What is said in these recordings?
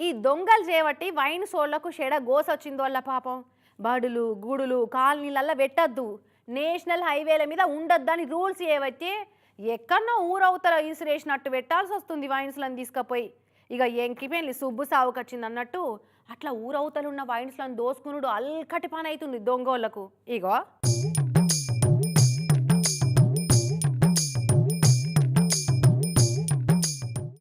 ఈ దొంగలు చేపట్టి వైన్ సోళ్ళకు చెడ గోసొచ్చింది వాళ్ళ పాపం. బడులు గుడులు కాలనీలల్లా పెట్టద్దు నేషనల్ హైవేల మీద ఉండొద్దని రూల్స్ ఏవైతే ఎక్కడనో ఊరవతల ఇసిరేసినట్టు పెట్టాల్సి వస్తుంది వైన్స్లను తీసుకుపోయి. ఇక ఎంకిపోయింది సుబ్బు సావుకొచ్చింది అన్నట్టు అట్లా ఊరవతలున్న వైన్స్లను దోసుకునుడు అల్కటి పని అవుతుంది దొంగోళ్ళకు ఇగో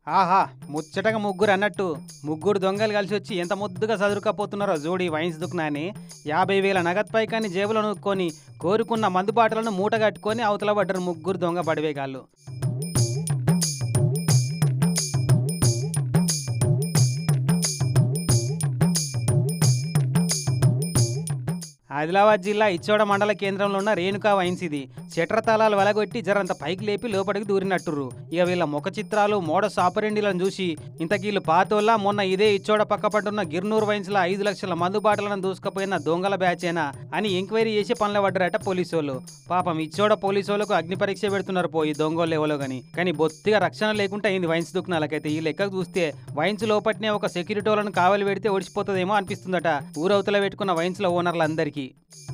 ఆహా ముచ్చటగా ముగ్గురు అన్నట్టు. ముగ్గురు దొంగలు కలిసి వచ్చి ఎంత ముద్దుగా చదురుకపోతున్నారో జోడి వైన్స్ దుకునాని యాభై వేల నగదు పైకాన్ని జేబులో నూక్కొని కోరుకున్న మందు బాటలను మూట కట్టుకొని అవతల పడ్డరు ముగ్గురు దొంగ పడివేగాళ్ళు ఆదిలాబాద్ జిల్లా ఇచ్చోడ మండల కేంద్రంలో ఉన్న రేణుకా వైన్స్ ఇది. చెట్ర తాళాలు వలగొట్టి జరంత పైకి లేపి లోపలికి దూరినట్టురు ఇక వీళ్ళ ముఖ చిత్రాలు మోడస్ ఆపరెండిలను చూసి ఇంతకీళ్ళు పాతోళ్ళ మొన్న ఇదే ఇచ్చోడ పక్క పట్టున్న గిర్నూర్ వైన్స్లో ఐదు లక్షల మందు బాటలను దూసుకుపోయిన దొంగల బ్యాచేనా అని ఎంక్వైరీ చేసి పనులు పడ్డారట పోలీసు వాళ్ళు పాపం ఇచ్చోడ పోలీసు వాళ్ళకు అగ్ని పరీక్ష పెడుతున్నారు పోయి దొంగోళ్ళు ఎవరో గాని. కానీ బొత్తిగా రక్షణ లేకుండా అయింది వైన్స్ దుకునాలకైతే ఈ లెక్కకు చూస్తే వైన్స్ లోపట్నే ఒక సెక్యూరిటీ వాళ్ళని కావలి పెడితే ఓడిచిపోతుందేమో అనిపిస్తుందట. ఊరవతల పెట్టుకున్న వైన్స్ల ఓనర్లందరికీ. Bye.